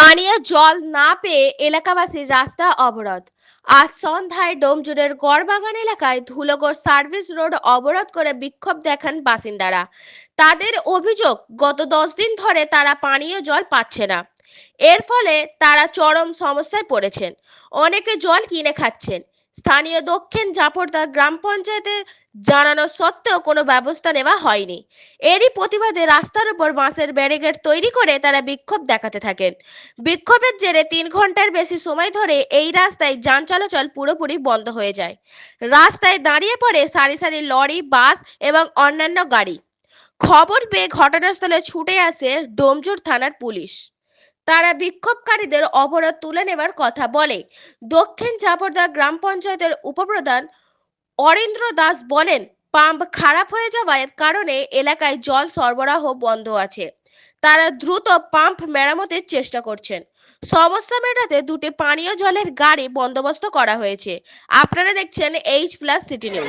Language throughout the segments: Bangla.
পানীয় জল না পেয়ে এলাকাবাসীর রাস্তা অবরোধ। আজ সন্ধ্যায় ডোমজুড়ের গড়বাগান এলাকায় ধুলগড় সার্ভিস রোড অবরোধ করে বিক্ষোভ দেখান বাসিন্দারা। তাদের অভিযোগ, গত দশ দিন ধরে তারা পানীয় জল পাচ্ছে না। এর ফলে তারা চরম সমস্যায় পড়েছেন। অনেকে জল কিনে খাচ্ছেন। স্থানীয় দক্ষিণ জাপরদা গ্রাম পঞ্চায়েতে জানানো সত্ত্বেও কোনো ব্যবস্থা নেওয়া হয়নি। এরই প্রতিবাদে রাস্তার উপর বাঁশের ব্যারিকেড তৈরি করে তারা বিক্ষোভ দেখাতে থাকেন। বিক্ষোভের জেরে তিন ঘণ্টার বেশি সময় ধরে এই রাস্তায় যান চলাচল পুরোপুরি বন্ধ হয়ে যায়। রাস্তায় দাঁড়িয়ে পড়ে সারি সারি লরি, বাস এবং অন্যান্য গাড়ি। খবর পেয়ে ঘটনাস্থলে ছুটে আসে ডোমজুর থানার পুলিশ। তারা বিক্ষোভকারীদের অবরোধ তুলে নেবার কথা বলে। দক্ষিণ চাপড়দা গ্রাম পঞ্চায়েতের উপপ্রধান অরিন্দ্র দাস বলেন পাম্প খারাপ হয়ে যাওয়ার কারণে এলাকায় জল সরবরাহ বন্ধ আছে। তারা দ্রুত পাম্প মেরামতের চেষ্টা করছেন। সমস্যা মেটাতে দুটি পানীয় জলের গাড়ি বন্দোবস্ত করা হয়েছে। আপনারা দেখছেন এইচ প্লাস সিটি নিউজ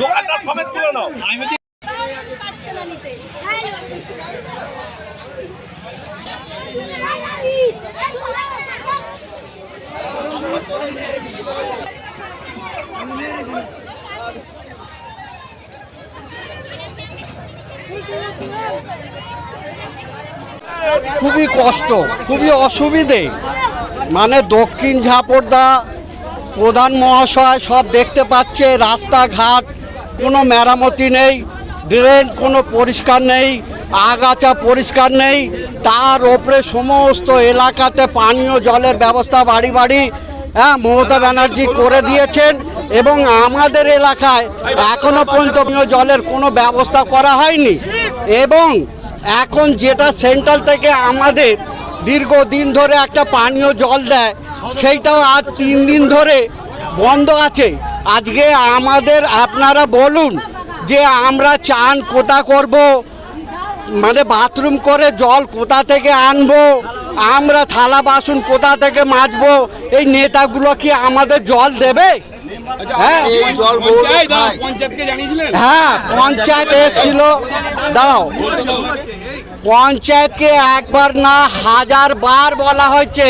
দোকানটা সমেত তুলে নাও আমি বলছি, পাচ্ছে না নিতে খুবই কষ্ট, খুবই অসুবিধে। মানে দক্ষিণ ঝাপড়দা প্রধান মহাশয় সব দেখতে পাচ্ছে, রাস্তাঘাট, কোনো মেরামতি নেই ড্রেন কোনো পরিষ্কার নেই, আগাছা পরিষ্কার নেই, তার ওপরে সমস্ত এলাকাতে পানীয় জলের ব্যবস্থা বাড়ি বাড়ি হ্যাঁ মমতা ব্যানার্জি করে দিয়েছেন। এবং আমাদের এলাকায় এখনও পর্যন্ত জলের কোনো ব্যবস্থা করা হয়নি। এবং এখন যেটা সেন্ট্রাল থেকে আমাদের দীর্ঘদিন ধরে একটা পানীয় জল দেয়, সেইটাও আজ তিন দিন ধরে বন্ধ আছে। আজকে আমাদের আপনারা বলুন যে আমরা চান কোথা করব মানে বাথরুম করে জল কোথা থেকে আনব, আমরা থালা বাসন কোথা থেকে মাজবো, এই নেতাগুলো কি আমাদের জল দেবে? হ্যাঁ? পঞ্চায়েত হ্যাঁ পঞ্চায়েত এসেছিল। দাও পঞ্চায়েতকে একবার না হাজার বার বলা হয়েছে।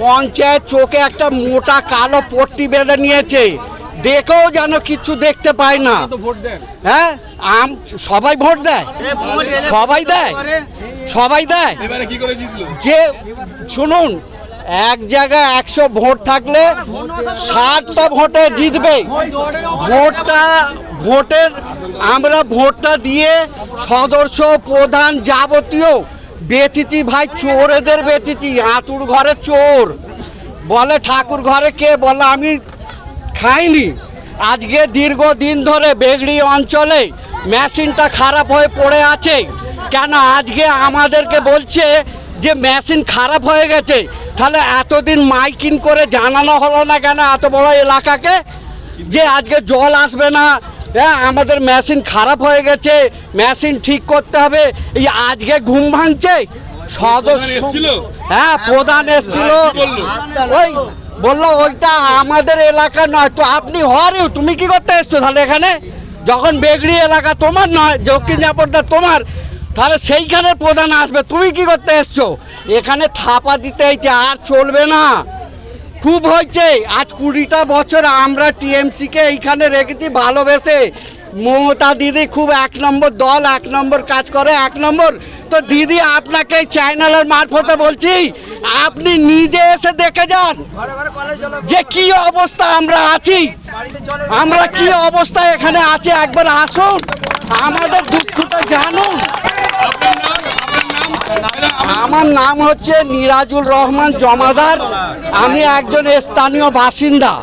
পঞ্চায়েত চোখে একটা মোটা কালো পট্টি বেঁধে নিয়েছে। দেখেও যেন কিছু দেখতে পায় না। হ্যাঁ? আম সবাই ভোট দেয়। সবাই দেয়। সবাই দেয়। এবারে কি করে জিতলো? যে শুনুন এক জায়গায় একশো ভোট থাকলে ষাটটা ভোটে জিতবে। ভোটটা, ভোটের, আমরা ভোটটা দিয়ে সদস্য প্রধান যাবতীয় বেচেছি ভাই চোরেদের বেচেছি আতুর ঘরে চোর। বলে ঠাকুর ঘরে কে? বলে আমি খাইনি। আজকে দীর্ঘদিন ধরে বেগড়ি অঞ্চলে মেশিনটা খারাপ হয়ে পড়ে আছে। কেন? আজকে আমাদেরকে বলছে যে মেশিন খারাপ হয়ে গেছে। তাহলে এতদিন মাইকিং করে জানানো হলো না কেন এত বড় এলাকাকে? যে আজকে জল আসবে না হ্যাঁ আমাদের মেশিন খারাপ হয়ে গেছে মেশিন ঠিক করতে হবে এই আজকে ঘুম ভাঙছে? সদস্য? হ্যাঁ প্রধান এসছিল। ওই বলল ওইটা আমাদের এলাকা নয় তো আপনি হরেও তুমি কি করতে এসছো তাহলে এখানে? যখন বেগড়ি এলাকা তোমার নয় দক্ষিণ জাপড়দা তোমার তাহলে সেইখানে প্রধান আসবে। তুমি কি করতে এসছো? এখানে থাপা দিতে হয়েছে, আর চলবে না। খুব হয়েছে। আজ কুড়িটা বছর আমরা টিএমসিকে এইখানে রেখেছি ভালোবেসে। মমতা দিদি খুব এক নম্বর দল, এক নম্বর কাজ করে, এক নম্বর। তো দিদি, আপনাকে চ্যানেলের মারফতে বলছি, আপনি নিজে এসে দেখে যান যে কি অবস্থা আমরা আছি। আমরা কি অবস্থা এখানে আছে, একবার আসুন। আমাদের দুঃখটা জানুন আপনার নাম আপনার নাম এরা আমার- নাম হচ্ছে নিরাজুল রহমান জমাদার। আমি একজন স্থানীয় বাসিন্দা।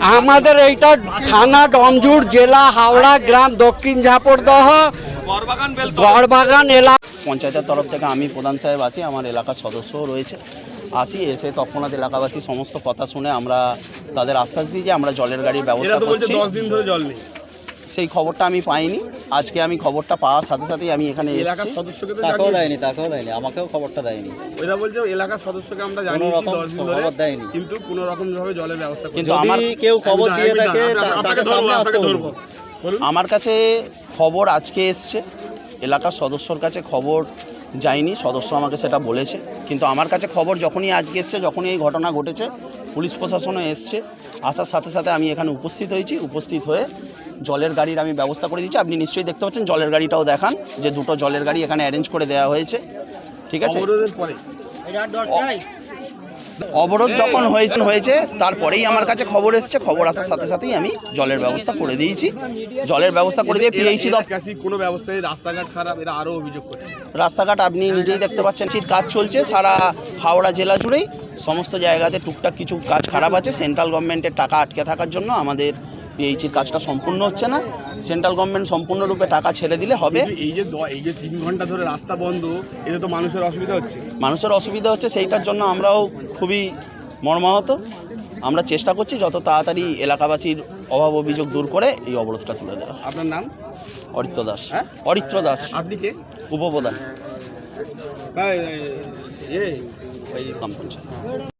আমাদের এইটা থানা ডমজুর জেলা হাওড়া গ্রাম দক্ষিণ ঝাপড়দহ। বরবাগান গড়বাগান এলাকা পঞ্চায়েতের তরফ থেকে আমি প্রধান সাহেব আসি আমার এলাকার সদস্যও রয়েছে। আসি এসে তৎক্ষণাৎ এলাকাবাসী সমস্ত কথা শুনে আমরা তাদের আশ্বাস দিই যে আমরা জলের গাড়ির ব্যবস্থা করছি। দশ দিন ধরে জল নেই। সেই খবরটা আমি পাইনি। আজকে আমি খবরটা পাওয়ার সাথে সাথেই আমি এখানে এলাকার সদস্যকে তো তাকেও দেয়নি তাকেও দেয়নি আমাকেও খবরটা দেয়নি। এরা বলছে এলাকার সদস্যকে আমরা কোনো রকম দশ দিন ধরে খবর দেয়নি। কিন্তু কোনো রকম ভাবে জলের ব্যবস্থা কিন্তু যদি আমার কেউ খবর দিয়ে থাকে আমি তা- আপনাকে তাকে সামনে আসতে ধরবো। আমার কাছে খবর আজকে এসছে। এলাকার সদস্যর কাছে খবর যায়নি সদস্য আমাকে সেটা বলেছে। কিন্তু আমার কাছে খবর যখনই আজকে এসছে যখনই এই ঘটনা ঘটেছে পুলিশ প্রশাসনও এসছে। আসার সাথে সাথে আমি এখানে উপস্থিত হয়েছি উপস্থিত হয়ে জলের গাড়ির আমি ব্যবস্থা করে দিচ্ছি আপনি নিশ্চয়ই দেখতে পাচ্ছেন জলের গাড়িটাও দেখান যে দুটো জলের গাড়ি এখানে অ্যারেঞ্জ করে দেওয়া হয়েছে। ঠিক আছে? অবরোধ যখন হয়েছে হয়েছে তারপরেই আমার কাছে খবর এসছে। খবর আসার সাথে সাথেই আমি জলের ব্যবস্থা করে দিয়েছি। জলের ব্যবস্থা করে দিয়ে পিএইচি দপ্তর কোনো ব্যবস্থায় রাস্তাঘাট খারাপ এরা আরও অভিযোগ করছে। রাস্তাঘাট আপনি নিজেই দেখতে পাচ্ছেন শীত কাজ চলছে সারা হাওড়া জেলা জুড়েই। সমস্ত জায়গাতে টুকটাক কিছু কাজ খারাপ আছে। সেন্ট্রাল গভর্নমেন্টের টাকা আটকে থাকার জন্য আমাদের পিএইচির কাজটা সম্পূর্ণ হচ্ছে না সেন্ট্রাল গভর্নমেন্ট সম্পূর্ণরূপে টাকা ছেড়ে দিলে হবে এই যে এই যে তিন ঘণ্টা ধরে রাস্তা বন্ধ এতে তো মানুষের অসুবিধা হচ্ছে মানুষের অসুবিধা হচ্ছে সেইটার জন্য আমরাও খুবই মর্মাহত আমরা চেষ্টা করছি যত তাড়াতাড়ি এলাকাবাসীর অভাব অভিযোগ দূর করে এই অবরোধটা তুলে দেওয়া আপনার নাম অরিত্র দাস হ্যাঁ? অরিত্র দাস আপনি কে উপপ্রধান গ্রাম পঞ্চায়েত